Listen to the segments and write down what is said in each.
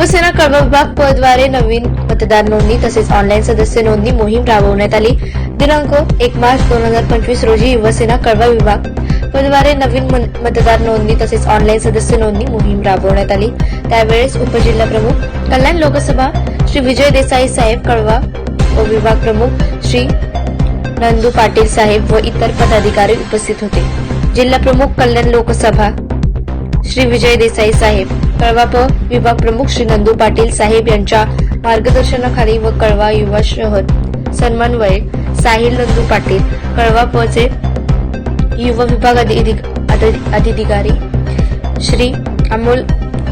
शिवसेना कळवा विभाग पदद्वारे नवीन मतदार नोंदणी तसेच ऑनलाईन सदस्य नोंदणी मोहीम राबवण्यात आली. दिनांक एक मार्च दोन हजार पंचवीस रोजी युवसेना कळवा विभाग पदद्वारे नवीन मतदार नोंदणी तसेच ऑनलाईन सदस्य नोंदणी मोहीम राबवण्यात आली. त्यावेळेस उपजिल्हा प्रमुख कल्याण लोकसभा श्री विजय देसाई साहेब कळवा व विभाग प्रमुख श्री नंदू पाटील साहेब व इतर पदाधिकारी उपस्थित होते. जिल्हा प्रमुख कल्याण लोकसभा श्री विजय देसाई साहेब कळवा प विभाग प्रमुख श्री नंदू पाटील साहेब यांच्या मार्गदर्शनाखाली व कळवा युवा शहर. समन्वयक साहिल नंदू पाटील. कळवा प चे युवा विभाग अधि- अधि- अधिकारी श्री अमोल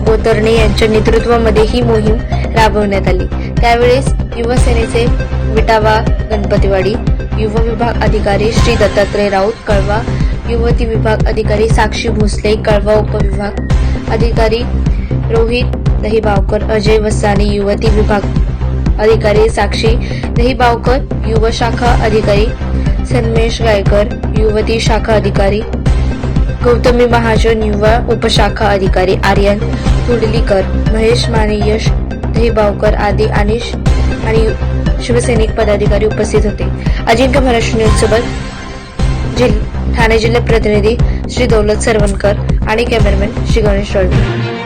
गोतरणे यांच्या नेतृत्वामध्ये ही मोहीम राबवण्यात आली. त्यावेळेस युवासेनेचे विटावा गणपतीवाडी युवा विभाग अधिकारी श्री दत्तात्रय राऊत कळवा युवती विभाग अधिकारी साक्षी भोसले कळवा उपविभाग अधिकारी रोहित दहीबावकर अजय वसानी युवती विभाग अधिकारी साक्षी दहीबावकर युवशाखा अधिकारी सन्मेश गायकर युवती शाखा अधिकारी गौतमी महाजन युवा उपशाखा अधिकारी आर्यन कुडलीकर महेश माने यश दहीबावकर आदी आणि आणि शिवसैनिक पदाधिकारी उपस्थित होते. अजिंक्य महाराष्ट्र न्यूज सोबत जिल ठाणे जिल्हा प्रतिनिधी श्री दौलत सरवणकर आणि कॅमेरामॅन श्री गणेश रळवे